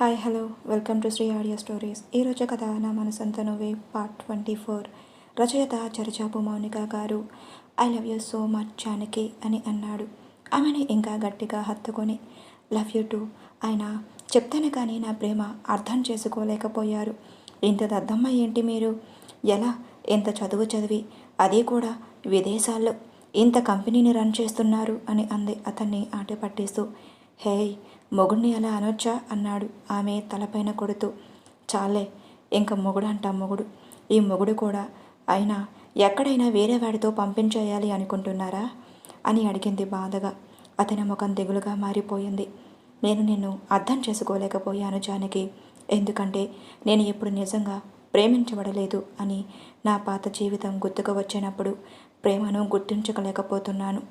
Hi hello welcome to Shri audio stories ఈరోజు కథ నా మనసంత నువ్వే పార్ట్ ట్వంటీ ఫోర్ రచయిత చరచాపు మౌనిక గారు I love you so much Janaki అని అన్నాడు. ఆమెను ఇంకా గట్టిగా హత్తుకొని లవ్ యూ టు ఆయన చెప్తాను కానీ నా ప్రేమ అర్థం చేసుకోలేకపోయారు. ఇంత దద్దమ్మ ఏంటి మీరు? ఎలా? ఎంత చదువు చదివి అది కూడా విదేశాల్లో. ఇంత కంపెనీని రన్ చేస్తున్నారు అని అంది అతన్ని ఆట పట్టేస్తూ హేయ్ మొగుడిని అలా అనొచ్చా? అన్నాడు ఆమె తలపైన కొడుతూ. చాలే ఇంక మొగుడు అంట మొగుడు. ఈ మొగుడు కూడా అయినా ఎక్కడైనా వేరే వాడితో పంపించేయాలి అనుకుంటున్నారా? అని అడిగింది బాధగా. అతని ముఖం దిగులుగా మారిపోయింది. నేను నిన్ను అర్థం చేసుకోలేకపోయాను జానకి. ఎందుకంటే నేను ఇప్పుడు నిజంగా ప్రేమించబడలేదు అని నా పాత జీవితం గుర్తుకు వచ్చినప్పుడు ప్రేమను గుర్తించలేకపోతున్నాను.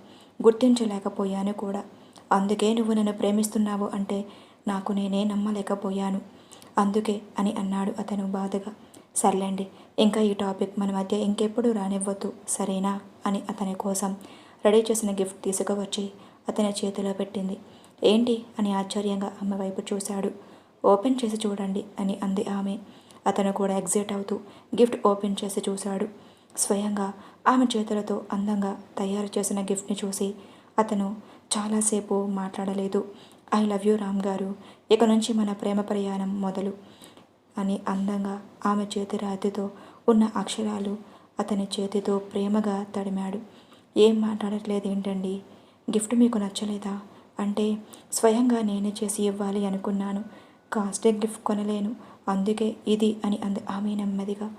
గుర్తించలేకపోయాను కూడా. అందుకే నువ్వు నన్ను ప్రేమిస్తున్నావు అంటే నాకు నేనే నమ్మలేకపోయాను. అందుకే అని అన్నాడు అతను బాధగా. సర్లేండి ఇంకా ఈ టాపిక్ మన మధ్య ఇంకెప్పుడు రానివ్వద్దు సరేనా? అని అతని కోసం రెడీ చేసిన గిఫ్ట్ తీసుకువచ్చి అతని చేతిలో పెట్టింది. ఏంటి? అని ఆశ్చర్యంగా ఆమె వైపు చూశాడు. ఓపెన్ చేసి చూడండి అని అంది ఆమె. అతను కూడా ఎగ్జైట్ అవుతూ గిఫ్ట్ ఓపెన్ చేసి చూశాడు. స్వయంగా ఆమె చేతులతో అందంగా తయారు చేసిన గిఫ్ట్ని చూసి అతను చాలాసేపు మాట్లాడలేదు. ఐ లవ్ యూ రామ్ గారు. ఇక నుంచి మన ప్రేమ ప్రయాణం మొదలు అని అందంగా ఆమె చేతి రాతితో ఉన్న అక్షరాలు అతని చేతితో ప్రేమగా తడిమాడు. ఏం మాట్లాడట్లేదు ఏంటండి? గిఫ్ట్ మీకు నచ్చలేదా? అంటే స్వయంగా నేనే చేసి ఇవ్వాలి అనుకున్నాను. కాస్టే గిఫ్ట్ కొనలేను. అందుకే ఇది అని అంది ఆమె నెమ్మదిగా.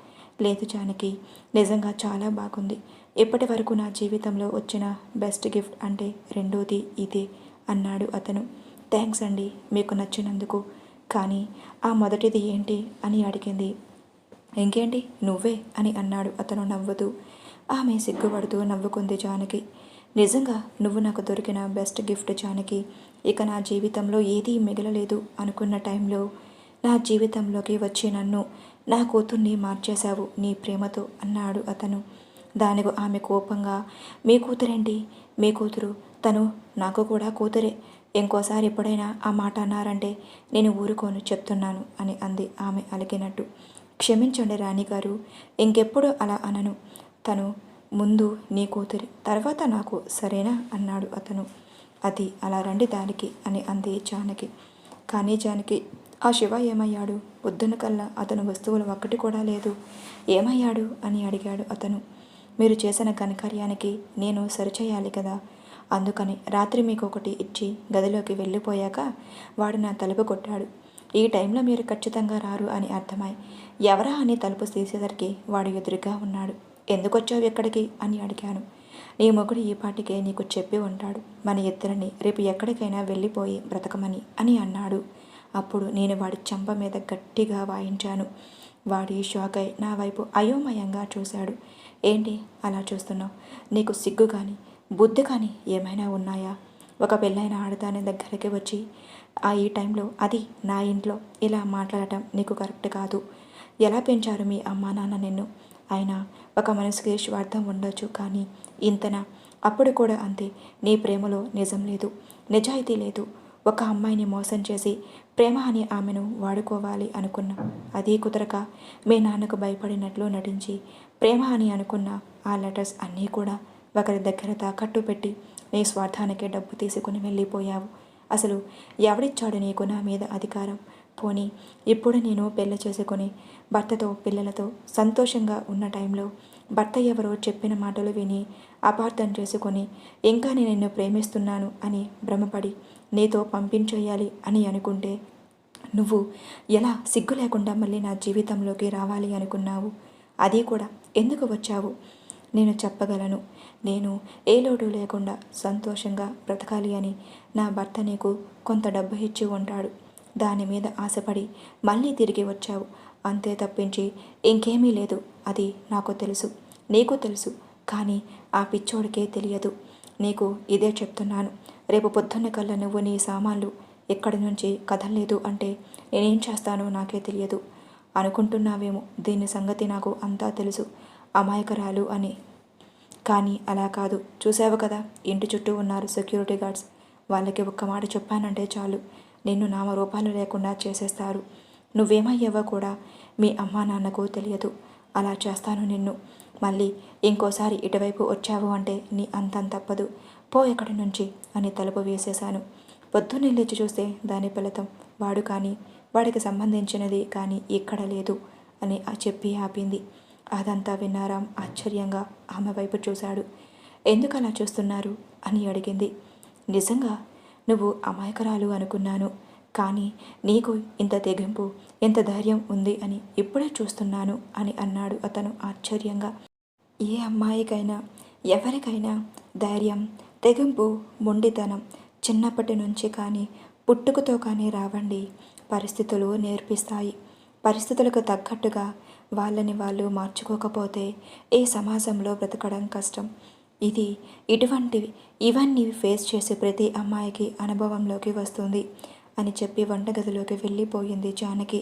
లేదు జానకి నిజంగా చాలా బాగుంది. ఇప్పటి వరకు నా జీవితంలో వచ్చిన బెస్ట్ గిఫ్ట్ అంటే రెండోది ఇదే అన్నాడు అతను. థ్యాంక్స్ అండి మీకు నచ్చినందుకు. కానీ ఆ మొదటిది ఏంటి అని అడిగింది. ఇంకేంటి నువ్వే అని అన్నాడు అతను నవ్వుతూ. ఆమె సిగ్గుపడుతూ నవ్వుకుంది జానకి. నిజంగా నువ్వు నాకు దొరికిన బెస్ట్ గిఫ్ట్ జానకి ఇక నా జీవితంలో ఏదీ మిగలలేదు అనుకున్న టైంలో నా జీవితంలోకి వచ్చి నన్ను నా కూతుర్ని మార్చేశావు నీ ప్రేమతో అన్నాడు అతను. దానికి ఆమె కోపంగా మీ కూతురేంటి? మీ కూతురు తను నాకు కూడా కూతురే. ఇంకోసారి ఎప్పుడైనా ఆ మాట అన్నారంటే నేను ఊరుకోను చెప్తున్నాను అని అంది ఆమె అలిగినట్టు క్షమించండి రాణిగారు ఇంకెప్పుడు అలా అనను. తను ముందు నీ కూతురి తర్వాత నాకు సరేనా అన్నాడు అతను. అది అలా రండి దానికి అని అంది జానకి. కానీ జానకి ఆ శివ ఏమయ్యాడు? పొద్దున కల్లా అతను వస్తువులు ఒక్కటి కూడా లేదు. ఏమయ్యాడు అని అడిగాడు అతను. మీరు చేసిన ఘనకార్యానికి నేను సరిచేయాలి కదా. అందుకని రాత్రి మీకు ఒకటి ఇచ్చి గదిలోకి వెళ్ళిపోయాక వాడు నా తలుపు కొట్టాడు. ఈ టైంలో మీరు ఖచ్చితంగా రారు అని అర్థమై ఎవరా అని తలుపు తీసేసరికి వాడు ఎదురుగా ఉన్నాడు. ఎందుకొచ్చావు ఎక్కడికి? అని అడిగాను. నీ మొగుడు ఈ పాటికే నీకు చెప్పి ఉంటాడు. మన ఇద్దరిని రేపు ఎక్కడికైనా వెళ్ళిపోయి బ్రతకమని అని అన్నాడు. అప్పుడు నేను వాడి చెంప మీద గట్టిగా వాయించాను. వాడి షాక్ అయి నా వైపు అయోమయంగా చూశాడు. ఏంటి అలా చూస్తున్నావు? నీకు సిగ్గు కానీ బుద్ధి కానీ ఏమైనా ఉన్నాయా? ఒక పెళ్ళైన ఆడదాని దగ్గరికి వచ్చి ఆ ఈ టైంలో అది నా ఇంట్లో ఇలా మాట్లాడటం నీకు కరెక్ట్ కాదు. ఎలా పెంచారు మీ అమ్మా నాన్న నిన్ను? అయినా ఒక మనసుకి స్వార్థం ఉండొచ్చు కానీ ఇంతన? అప్పుడు కూడా అంతే నీ ప్రేమలో నిజం లేదు నిజాయితీ లేదు. ఒక అమ్మాయిని మోసం చేసి ప్రేమ అని ఆమెను వాడుకోవాలి అనుకున్నా. అది కుదరక మీ నాన్నకు భయపడినట్లు నటించి ప్రేమ అని అనుకున్న ఆ లెటర్స్ అన్నీ కూడా ఒకరి దగ్గర తాకట్టు పెట్టి నీ స్వార్థానికి డబ్బు తీసుకుని వెళ్ళిపోయావు. అసలు ఎవడిచ్చాడు నీకు నా మీద అధికారం? పోనీ ఇప్పుడు నేను పెళ్ళి చేసుకొని భర్తతో పిల్లలతో సంతోషంగా ఉన్న టైంలో భర్త ఎవరో చెప్పిన మాటలు విని అపార్థం చేసుకొని ఇంకా నేను నిన్ను ప్రేమిస్తున్నాను అని భ్రమపడి నీతో పంపించేయాలి అని అనుకుంటే నువ్వు ఎలా సిగ్గు లేకుండా మళ్ళీ నా జీవితంలోకి రావాలి అనుకున్నావు? అది కూడా ఎందుకు వచ్చావు? నేను చెప్పగలను. నేను ఏ లోటు లేకుండా సంతోషంగా బ్రతకాలి అని నా భర్త నీకు కొంత డబ్బు ఇచ్చి ఉంటాడు. దాని మీద ఆశపడి మళ్ళీ తిరిగి వచ్చావు. అంతే తప్పించి ఇంకేమీ లేదు. అది నాకు తెలుసు. నీకు తెలుసు. కానీ ఆ పిచ్చోడికే తెలియదు. నీకు ఇదే చెప్తున్నాను. రేపు పొద్దున్న కల్లా నువ్వు నీ సామాన్లు ఎక్కడి నుంచి కదలలేదు అంటే నేనేం చేస్తానో నాకే తెలియదు. అనుకుంటున్నావేమో? దీని సంగతి నాకు అంతా తెలుసు. అమాయకరాలు అని. కానీ అలా కాదు. చూసావు కదా ఇంటి చుట్టూ ఉన్నారు సెక్యూరిటీ గార్డ్స్ వాళ్ళకి ఒక్క మాట చెప్పానంటే చాలు. నిన్ను నామరూపాలు లేకుండా చేసేస్తారు. నువ్వేమయ్యావో కూడా మీ అమ్మా నాన్నకు తెలియదు. అలా చేస్తాను నిన్ను. మళ్ళీ ఇంకోసారి ఇటువైపు వచ్చావు అంటే నీ అంతం తప్పదు. పో ఎక్కడి నుంచి? అని తలుపు వేసేశాను. పొద్దున్నే లేచి చూస్తే దాని ఫలితం వాడు కానీ వాడికి సంబంధించినది కానీ ఇక్కడ లేదు అని ఆ చెప్పి ఆపింది. అదంతా విన్నారాం ఆశ్చర్యంగా ఆమె వైపు చూశాడు. ఎందుకు అలా చూస్తున్నారు? అని అడిగింది. నిజంగా నువ్వు అమాయకురాలు అనుకున్నాను. కానీ నీకు ఇంత తెగింపు ఇంత ధైర్యం ఉంది అని ఇప్పుడే చూస్తున్నాను అని అన్నాడు అతను ఆశ్చర్యంగా. ఏ అమ్మాయికైనా ఎవరికైనా ధైర్యం తెగింపు మొండితనం చిన్నప్పటి నుంచి కానీ పుట్టుకతో కానీ రావండి. పరిస్థితులు నేర్పిస్తాయి. పరిస్థితులకు తగ్గట్టుగా వాళ్ళని వాళ్ళు మార్చుకోకపోతే ఈ సమాజంలో బ్రతకడం కష్టం? ఇది ఇటువంటివి ఇవన్నీ ఫేస్ చేసే ప్రతి అమ్మాయికి అనుభవంలోకి వస్తుంది అని చెప్పి వంటగదిలోకి వెళ్ళిపోయింది జానకి.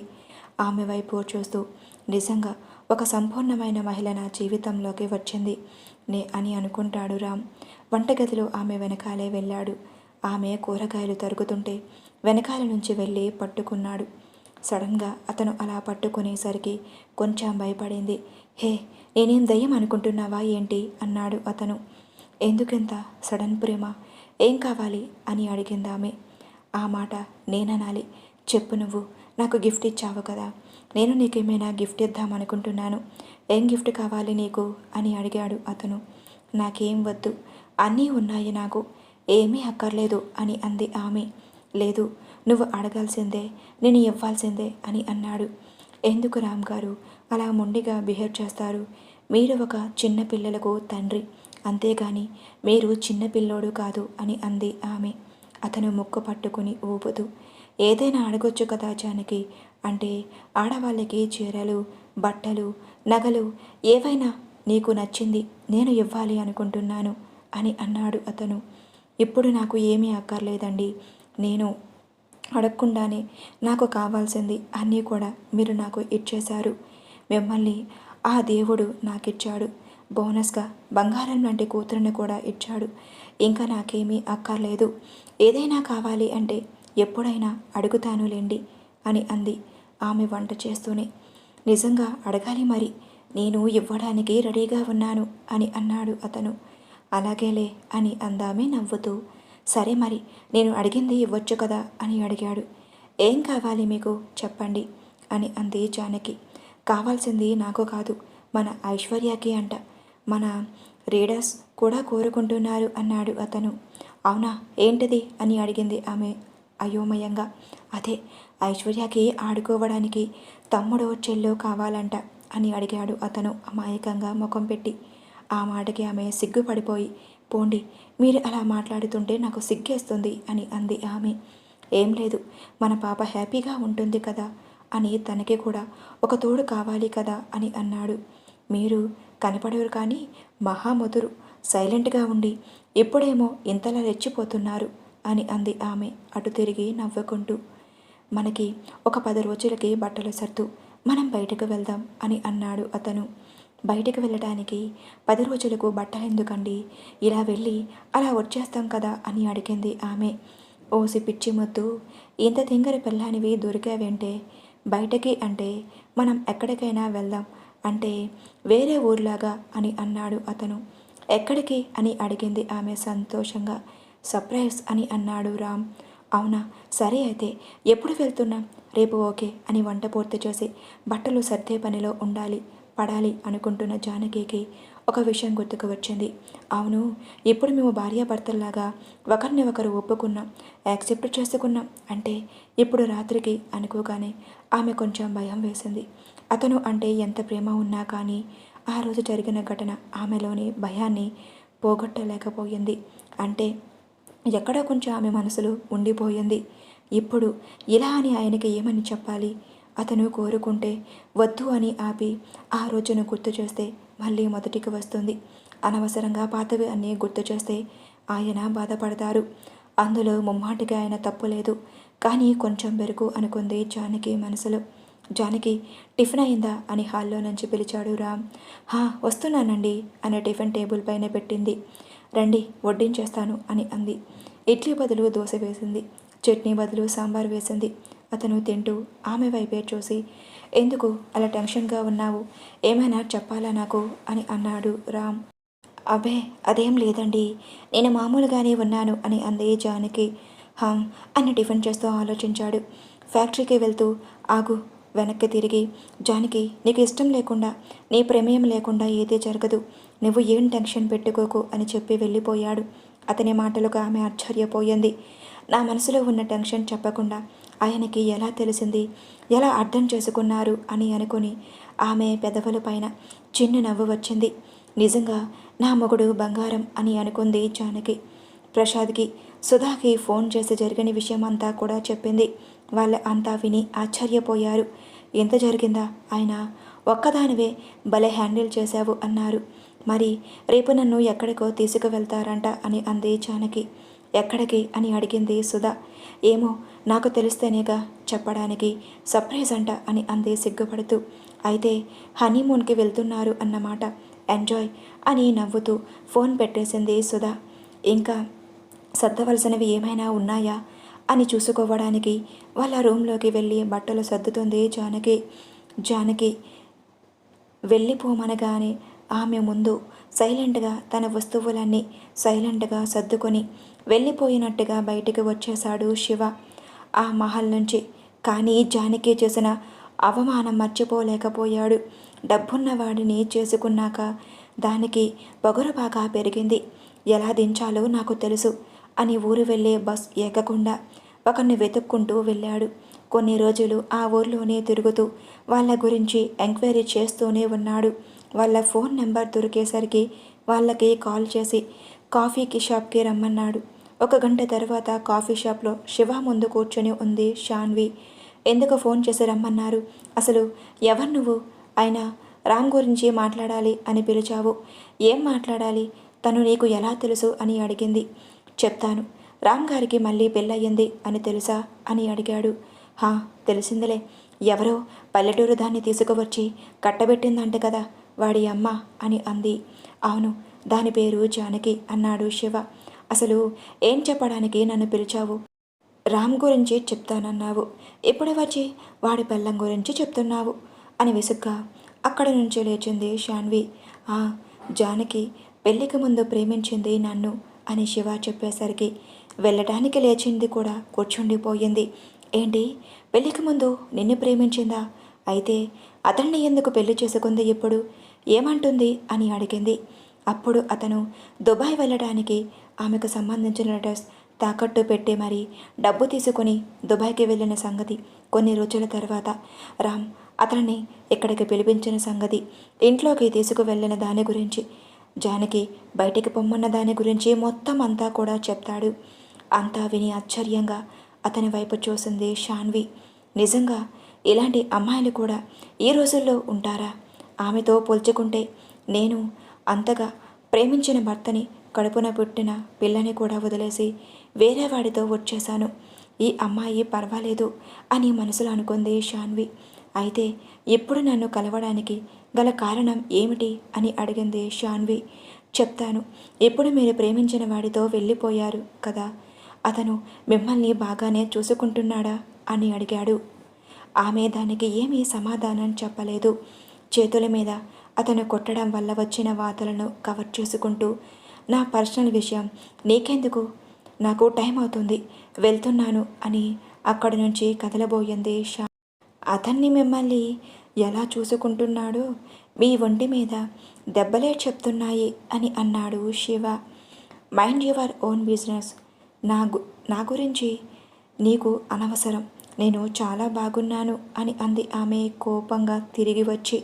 ఆమె వైపు చూస్తూ నిజంగా ఒక సంపూర్ణమైన మహిళ నా జీవితంలోకి వచ్చింది నే అని అనుకుంటాడు రామ్. వంటగదిలో ఆమె వెనకాలే వెళ్ళాడు. ఆమె కూరగాయలు తరుగుతుంటే వెనకాల నుంచి వెళ్ళి పట్టుకున్నాడు. సడన్గా అతను అలా పట్టుకునేసరికి కొంచెం భయపడింది. హే నేనేం దయ్యం అనుకుంటున్నావా ఏంటి? అన్నాడు అతను. ఎందుకెంత? సడన్ ప్రేమ. ఏం కావాలి? అని అడిగిందామె ఆ మాట నేననాలి. చెప్పు నువ్వు. నాకు గిఫ్ట్ ఇచ్చావు కదా. నేను నీకేమైనా గిఫ్ట్ ఇద్దామనుకుంటున్నాను ఏం గిఫ్ట్ కావాలి నీకు? అని అడిగాడు అతను. నాకేం వద్దు. అన్నీ ఉన్నాయి నాకు. ఏమీ అక్కర్లేదు అని అంది ఆమె. లేదు నువ్వు అడగాల్సిందే నేను ఇవ్వాల్సిందే అని అన్నాడు. ఎందుకు రామ్ గారు? అలా మొండిగా బిహేవ్ చేస్తారు. మీరు ఒక చిన్న పిల్లలకు తండ్రి. అంతేగాని మీరు చిన్న పిల్లోడు కాదు అని అంది ఆమె. అతను ముక్కు పట్టుకుని ఊపుతూ ఏదైనా అడగొచ్చు కదా జానకి. అంటే ఆడవాళ్ళకి చీరలు బట్టలు నగలు ఏవైనా నీకు నచ్చింది నేను ఇవ్వాలి అనుకుంటున్నాను అని అన్నాడు అతను. ఇప్పుడు నాకు ఏమీ అక్కర్లేదండి. నేను అడగకుండానే నాకు కావాల్సింది అన్నీ కూడా మీరు నాకు ఇచ్చేశారు. మిమ్మల్ని ఆ దేవుడు నాకిచ్చాడు. బోనస్గా బంగారం లాంటి కూతురుని కూడా ఇచ్చాడు. ఇంకా నాకేమీ అక్కర్లేదు. ఏదైనా కావాలి అంటే ఎప్పుడైనా అడుగుతాను లేండి అని అంది ఆమె వంట చేస్తూనే. నిజంగా అడగాలి మరి. నేను ఇవ్వడానికి రెడీగా ఉన్నాను అని అన్నాడు అతను. అలాగేలే అని అందామే నవ్వుతూ సరే మరి నేను అడిగింది ఇవ్వచ్చు కదా అని అడిగాడు. ఏం కావాలి మీకు? చెప్పండి అని అంది జానకి. కావాల్సింది నాకు కాదు మన ఐశ్వర్యకి అంట. మన రీడర్స్ కూడా కోరుకుంటున్నారు అన్నాడు అతను. అవునా ఏంటిది? అని అడిగింది ఆమె అయోమయంగా. అదే ఐశ్వర్యకి ఆడుకోవడానికి తమ్ముడో చెల్లో కావాలంట అని అడిగాడు అతను అమాయకంగా ముఖం పెట్టి. ఆ మాటకి ఆమె సిగ్గుపడిపోయి పోండి మీరు అలా మాట్లాడుతుంటే నాకు సిగ్గేస్తుంది అని అంది ఆమె. ఏం లేదు మన పాప హ్యాపీగా ఉంటుంది కదా అని తనకి కూడా. ఒక తోడు కావాలి కదా అని అన్నాడు. మీరు కనపడరు కానీ మహామధురు సైలెంట్గా ఉండి ఇప్పుడేమో ఇంతలా రెచ్చిపోతున్నారు అని అంది ఆమె అటు తిరిగి నవ్వుకుంటూ. మనకి ఒక పది రోజులకి బట్టలు సర్దు మనం బయటకు వెళ్దాం అని అన్నాడు అతను. బయటికి వెళ్ళడానికి పది రోజులకు బట్టలు ఎందుకండి? ఇలా వెళ్ళి అలా వచ్చేస్తాం కదా అని అడిగింది ఆమె. ఓసి పిచ్చి మొద్దు ఇంత తింగర పిల్లానివి దొరికావేంటే? బయటకి అంటే మనం ఎక్కడికైనా వెళ్దాం అంటే వేరే ఊర్లాగా అని అన్నాడు అతను. ఎక్కడికి అని అడిగింది ఆమె సంతోషంగా. సర్ప్రైజ్ అని అన్నాడు రామ్. అవునా సరే అయితే ఎప్పుడు వెళ్తున్నాం? రేపు ఓకే అని వంట పూర్తి చేసి బట్టలు సర్దే పనిలో ఉండాలి. పడాలి అనుకుంటున్న జానకికి ఒక విషయం గుర్తుకు వచ్చింది. అవును ఇప్పుడు మేము భార్యాభర్తల్లాగా ఒకరిని ఒకరు ఒప్పుకున్నాం యాక్సెప్ట్ చేసుకున్నాం. అంటే ఇప్పుడు రాత్రికి అనుకోగానే ఆమె కొంచెం భయం వేసింది. అతను అంటే ఎంత ప్రేమ ఉన్నా కానీ ఆ రోజు జరిగిన ఘటన ఆమెలోని భయాన్ని పోగొట్టలేకపోయింది. అంటే ఎక్కడో కొంచెం ఆమె మనసులో ఉండిపోయింది. ఇప్పుడు ఇలా అని ఆయనకి ఏమని చెప్పాలి? అతను కోరుకుంటే వద్దు అని ఆపి ఆ రోజును గుర్తు చేస్తే మళ్ళీ మొదటికి వస్తుంది. అనవసరంగా పాతవి అన్నీ గుర్తు చేస్తే ఆయన బాధపడతారు. అందులో ముమ్మాటికి ఆయన తప్పు లేదు. కానీ కొంచెం బెరుకు అనుకుంది జానకి మనసులో. జానకి టిఫిన్ అయిందా? అని హాల్లో నుంచి పిలిచాడు రామ్. హా వస్తున్నానండి అని టిఫిన్ టేబుల్ పైన పెట్టింది. రండి వడ్డించేస్తాను అని అంది. ఇడ్లీ బదులు దోశ వేసింది. చట్నీ బదులు సాంబార్ వేసింది. అతను తింటూ ఆమె వైపే చూసి ఎందుకు అలా టెన్షన్గా ఉన్నావు? ఏమైనా చెప్పాలా నాకు? అని అన్నాడు రామ్. అబ్బే అదేం లేదండి. నేను మామూలుగానే ఉన్నాను అని అంది జానకి. హమ్ అని టిఫిన్ చేస్తూ ఆలోచించాడు. ఫ్యాక్టరీకి వెళ్తూ ఆగు వెనక్కి తిరిగి. జానకి నీకు ఇష్టం లేకుండా నీ ప్రమేయం లేకుండా ఏదీ జరగదు. నువ్వు ఏం టెన్షన్ పెట్టుకోకు అని చెప్పి వెళ్ళిపోయాడు. అతని మాటలకు ఆమె ఆశ్చర్యపోయింది. నా మనసులో ఉన్న టెన్షన్ చెప్పకుండా ఆయనకి ఎలా తెలిసింది? ఎలా అర్థం చేసుకున్నారు? అని అనుకుని ఆమె పెదవుల పైన చిన్న నవ్వు వచ్చింది. నిజంగా నా మొగుడు బంగారం అని అనుకుంది జానకి. ప్రసాద్కి సుధాకి ఫోన్ చేసి జరిగిన విషయం అంతా కూడా చెప్పింది. వాళ్ళ అంతా విని ఆశ్చర్యపోయారు. ఎంత జరిగిందా? ఆయన ఒక్కదానివే భలే హ్యాండిల్ చేశావు అన్నారు. మరి రేపు నన్ను ఎక్కడికో తీసుకువెళ్తారంట అని అంది జానకి. ఎక్కడికి అని అడిగింది సుధా. ఏమో నాకు తెలిస్తేనేగా చెప్పడానికి సర్ప్రైజ్ అంట అని అంది సిగ్గుపడుతూ. అయితే హనీమూన్కి వెళ్తున్నారు అన్నమాట. ఎంజాయ్ అని నవ్వుతూ ఫోన్ పెట్టేసింది సుధా. ఇంకా సర్దవలసినవి ఏమైనా ఉన్నాయా అని చూసుకోవడానికి వాళ్ళ రూమ్లోకి వెళ్ళి బట్టలు సర్దుతుంది జానకి. జానకి వెళ్ళిపోమనగానే ఆమె ముందు సైలెంట్గా తన వస్తువులన్నీ సైలెంట్గా సర్దుకొని వెళ్ళిపోయినట్టుగా బయటికి వచ్చేశాడు శివ. ఆ మహల్ నుంచి. కానీ జానకి చేసిన అవమానం మర్చిపోలేకపోయాడు. డబ్బున్నవాడిని చేసుకున్నాక దానికి పొగరు బాగా పెరిగింది. ఎలా దించాలో నాకు తెలుసు అని ఊరు వెళ్ళే బస్ ఎక్కకుండా ఒకరిని వెతుక్కుంటూ వెళ్ళాడు. కొన్ని రోజులు ఆ ఊర్లోనే తిరుగుతూ వాళ్ళ గురించి ఎంక్వైరీ చేస్తూనే ఉన్నాడు. వాళ్ళ ఫోన్ నెంబర్ దొరికేసరికి వాళ్ళకి కాల్ చేసి కాఫీకి షాప్కి రమ్మన్నాడు. ఒక గంట తర్వాత కాఫీ షాప్లో శివ ముందు కూర్చొని ఉంది షాన్వి. ఎందుకు ఫోన్ చేసి రమ్మన్నారు? అసలు ఎవరు నువ్వు? ఆయన రామ్ గురించి మాట్లాడాలి అని పిలిచావు. ఏం మాట్లాడాలి? తను నీకు ఎలా తెలుసు అని అడిగింది. చెప్తాను. రామ్ గారికి మళ్ళీ పెళ్ళయ్యింది అని తెలుసా అని అడిగాడు. హా తెలిసిందిలే. ఎవరో పల్లెటూరు దాన్ని తీసుకువచ్చి కట్టబెట్టిందంట కదా వాడి అమ్మ అని అంది. అవును దాని పేరు జానకి అన్నాడు శివ. అసలు ఏం చెప్పడానికి నన్ను పిలిచావు? రామ్ గురించి చెప్తానన్నావు. ఇప్పుడు వచ్చి వాడి పెళ్ళం గురించి చెప్తున్నావు? అని విసుగ్గా అక్కడి నుంచి లేచింది షాన్వి ఆ జానకి పెళ్ళికి ముందు ప్రేమించింది నన్ను అని శివ చెప్పేసరికి వెళ్ళటానికి లేచింది కూడా కూర్చుండిపోయింది. ఏంటి? పెళ్ళికి ముందు నిన్ను ప్రేమించిందా? అయితే అతన్ని ఎందుకు పెళ్ళి చేసుకుంది ఇప్పుడు? ఏమంటుంది అని అడిగింది. అప్పుడు అతను దుబాయ్ వెళ్ళడానికి ఆమెకు సంబంధించిన లెటర్స్ తాకట్టు పెట్టి మరీ డబ్బు తీసుకుని దుబాయ్కి వెళ్ళిన సంగతి కొన్ని రోజుల తర్వాత. రామ్ అతన్ని ఇక్కడికి పిలిపించిన సంగతి ఇంట్లోకి తీసుకువెళ్ళిన దాని గురించి జానకి బయటికి పొమ్మన్న దాని గురించి మొత్తం అంతా కూడా చెప్తాడు. అంతా విని ఆశ్చర్యంగా అతని వైపు చూసింది షాన్వి. నిజంగా ఇలాంటి అమ్మాయిలు కూడా ఈ రోజుల్లో ఉంటారా? ఆమెతో పోల్చుకుంటే నేను అంతగా ప్రేమించిన భర్తని కడుపున పుట్టిన పిల్లని కూడా వదిలేసి వేరే వాడితో వచ్చేశాను. ఈ అమ్మాయి పర్వాలేదు అని మనసులో అనుకుంది షాన్వి. అయితే ఇప్పుడు నన్ను కలవడానికి గల కారణం ఏమిటి అని అడిగింది షాన్వి. చెప్తాను ఇప్పుడు మీరు ప్రేమించిన వాడితో వెళ్ళిపోయారు కదా అతను మిమ్మల్ని బాగానే చూసుకుంటున్నాడా అని అడిగాడు. ఆమె దానికి ఏమీ సమాధానం చెప్పలేదు. చేతుల మీద అతను కొట్టడం వల్ల వచ్చిన వాతలను కవర్ చేసుకుంటూ నా పర్సనల్ విషయం. నీకెందుకు? నాకు టైం అవుతుంది. వెళ్తున్నాను అని అక్కడి నుంచి కదలబోయింది షా అతన్ని మిమ్మల్ని ఎలా చూసుకుంటున్నాడో? మీ ఒంటి మీద దెబ్బలే చెప్తున్నాయి అని అన్నాడు Shiva. Mind your own business. నా గు నా గురించి నీకు అనవసరం. నేను చాలా బాగున్నాను అని అంది ఆమె కోపంగా తిరిగి వచ్చి.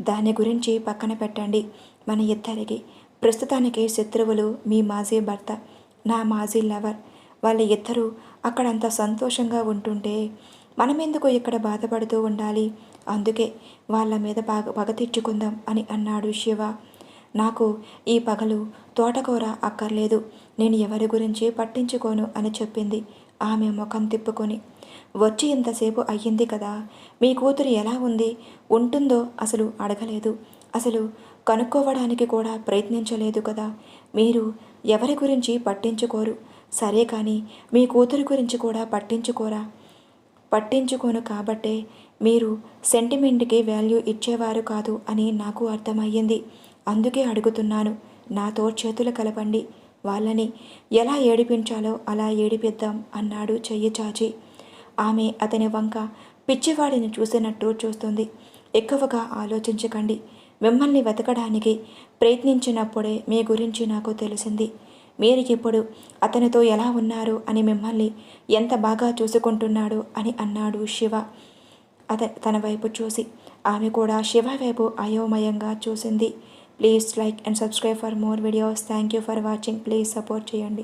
దాని గురించి పక్కన పెట్టండి మన ఇద్దరికి. ప్రస్తుతానికి శత్రువులు మీ మాజీ భర్త నా మాజీ లవర్ వాళ్ళ ఇద్దరూ అక్కడంత సంతోషంగా ఉంటుంటే మనమెందుకు ఇక్కడ బాధపడుతూ ఉండాలి? అందుకే వాళ్ళ మీద పగ పగ తెచ్చుకుందాం అని అన్నాడు శివ. నాకు ఈ పగలు తోటకూర అక్కర్లేదు నేను ఎవరి గురించి పట్టించుకోను అని చెప్పింది. ఆమె ముఖం తిప్పుకొని వచ్చి ఇంతసేపు అయ్యింది కదా మీ కూతురు ఎలా ఉంది? ఉంటుందో అసలు అడగలేదు. అసలు కనుక్కోవడానికి కూడా ప్రయత్నించలేదు కదా. మీరు ఎవరి గురించి పట్టించుకోరు. సరే కానీ మీ కూతురు గురించి కూడా పట్టించుకోరా? పట్టించుకోను కాబట్టే మీరు సెంటిమెంట్కి వాల్యూ ఇచ్చేవారు కాదు అని నాకు అర్థమయ్యింది. అందుకే అడుగుతున్నాను. నాతో చేతులు కలపండి. వాళ్ళని ఎలా ఏడిపించాలో అలా ఏడిపిద్దాం అన్నాడు చెయ్యి చాచి. ఆమె అతని వంక పిచ్చివాడిని చూసినట్టు చూస్తుంది. ఎక్కువగా ఆలోచించకండి. మిమ్మల్ని వెతకడానికి ప్రయత్నించినప్పుడే మీ గురించి నాకు తెలిసింది. మీరు ఇప్పుడు అతనితో ఎలా ఉన్నారు అని మిమ్మల్ని ఎంత బాగా చూసుకుంటున్నాడు అని అన్నాడు శివ. అత తన వైపు చూసి. ఆమె కూడా శివ వైపు అయోమయంగా చూసింది. Please like and subscribe for more videos. Thank you for watching. Please support చేయండి.